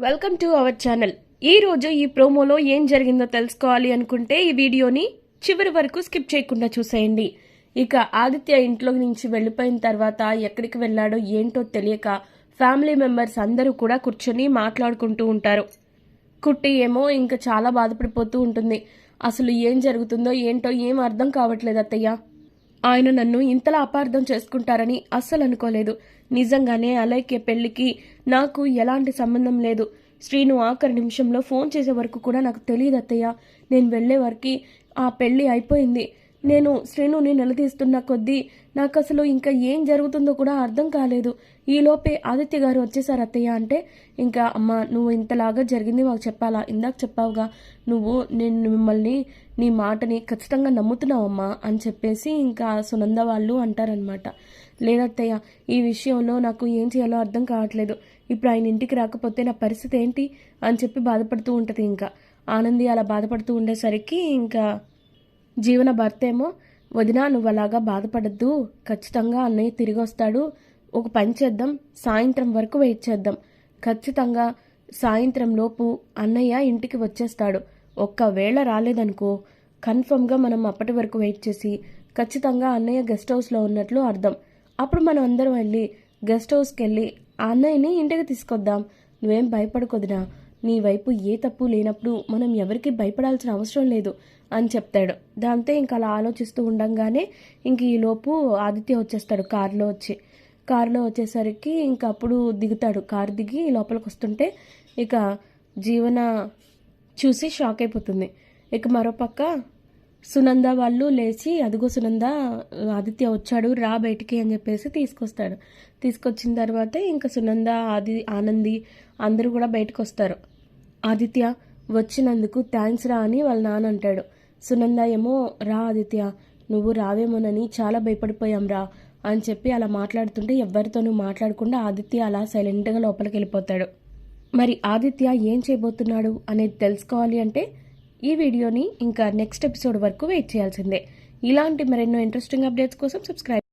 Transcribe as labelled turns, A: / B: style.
A: Welcome to our channel. ఈ రోజు ఈ ప్రోమోలో ఏం జరిగిందో తెలుసుకోవాలి అనుకుంటే ఈ వీడియోని చివరి వరకు స్కిప్ చేయకుండా చూసేయండి. ఇక ఆదిత్య ఇంట్లో నుంచి వెళ్ళిపోయిన తర్వాత ఎక్కడికి వెళ్ళాడో ఏంటో తెలియక ఫ్యామిలీ మెంబర్స్ అందరూ కూడా కూర్చొని మాట్లాడుకుంటూ ఉంటారు. కుట్టి ఏమో ఇంకా చాలా బాధపడిపోతూ ఉంటుంది. అసలు ఏం జరుగుతుందో ఏంటో ఏం అర్థం కావట్లేదు అత్తయ్య. ఆయన నన్ను ఇంతలా అపార్థం చేసుకుంటారని అస్సలు అనుకోలేదు. నిజంగానే అలైక్య పెళ్ళికి నాకు ఎలాంటి సంబంధం లేదు. శ్రీను ఆఖరి నిమిషంలో ఫోన్ చేసే వరకు కూడా నాకు తెలియదు అత్తయ్య. నేను వెళ్ళే వరకు ఆ పెళ్ళి అయిపోయింది. నేను శ్రీనుని నిలదీస్తున్న కొద్దీ నాకు అసలు ఇంకా ఏం జరుగుతుందో కూడా అర్థం కాలేదు. ఈలోపే ఆదిత్య గారు వచ్చేసారు అత్తయ్య అంటే ఇంకా అమ్మ నువ్వు ఇంతలాగా జరిగింది మాకు చెప్పాలా? ఇందాక చెప్పావుగా నువ్వు నేను మిమ్మల్ని నీ మాటని ఖచ్చితంగా నమ్ముతున్నావమ్మా అని చెప్పేసి ఇంకా సునంద వాళ్ళు అంటారనమాట లేదత్తయ్య ఈ విషయంలో నాకు ఏం చేయాలో అర్థం కావట్లేదు. ఇప్పుడు ఆయన ఇంటికి రాకపోతే నా పరిస్థితి ఏంటి? అని చెప్పి బాధపడుతూ ఉంటుంది ఇంకా. ఆనంది అలా బాధపడుతూ ఉండేసరికి ఇంకా జీవన భర్త ఏమో నువ్వలాగా నువ్వు అలాగా బాధపడద్దు ఖచ్చితంగా అన్నయ్య తిరిగి వస్తాడు ఒక పని చేద్దాం సాయంత్రం వరకు వెయిట్ చేద్దాం. ఖచ్చితంగా సాయంత్రం లోపు అన్నయ్య ఇంటికి వచ్చేస్తాడు. ఒక్కవేళ రాలేదనుకో కన్ఫర్మ్గా మనం అప్పటి వరకు వెయిట్ చేసి ఖచ్చితంగా అన్నయ్య గెస్ట్ హౌస్లో ఉన్నట్లు అర్థం. అప్పుడు మనం అందరం వెళ్ళి గెస్ట్ హౌస్కి వెళ్ళి ఆ అన్నయ్యని ఇంటికి తీసుకొద్దాం. నువ్వేం భయపడకొదినా నీ వైపు ఏ తప్పు లేనప్పుడు మనం ఎవరికి భయపడాల్సిన అవసరం లేదు అని చెప్తాడు. దాంతో ఇంకా అలా ఆలోచిస్తూ ఉండంగానే ఇంక ఈలోపు ఆదిత్య వచ్చేస్తాడు కారులో వచ్చి. కారులో వచ్చేసరికి ఇంకా అప్పుడు దిగుతాడు. కారు దిగి లోపలికి వస్తుంటే ఇక జీవన చూసి షాక్ అయిపోతుంది. ఇక మరోపక్క సునంద వాళ్ళు లేచి అదిగో సునంద ఆదిత్య వచ్చాడు రా బయటికి అని చెప్పేసి తీసుకొస్తాడు. తీసుకొచ్చిన తర్వాత ఇంకా సునంద ఆది ఆనంది అందరూ కూడా బయటకు వస్తారు ఆదిత్య వచ్చినందుకు థ్యాంక్స్ రా అని వాళ్ళ నాన్న అంటాడు. సునంద ఏమో రా ఆదిత్య నువ్వు రావేమోనని చాలా భయపడిపోయాం రా అని చెప్పి అలా మాట్లాడుతుంటే ఎవరితోనూ మాట్లాడకుండా ఆదిత్య అలా సైలెంట్గా లోపలికి వెళ్ళిపోతాడు. మరి ఆదిత్య ఏం చేయబోతున్నాడు అనేది తెలుసుకోవాలి అంటే ఈ వీడియోని ఇంకా నెక్స్ట్ ఎపిసోడ్ వరకు వెయిట్ చేయాల్సిందే. ఇలాంటి మరెన్నో ఇంట్రెస్టింగ్ అప్డేట్స్ కోసం సబ్స్క్రైబ్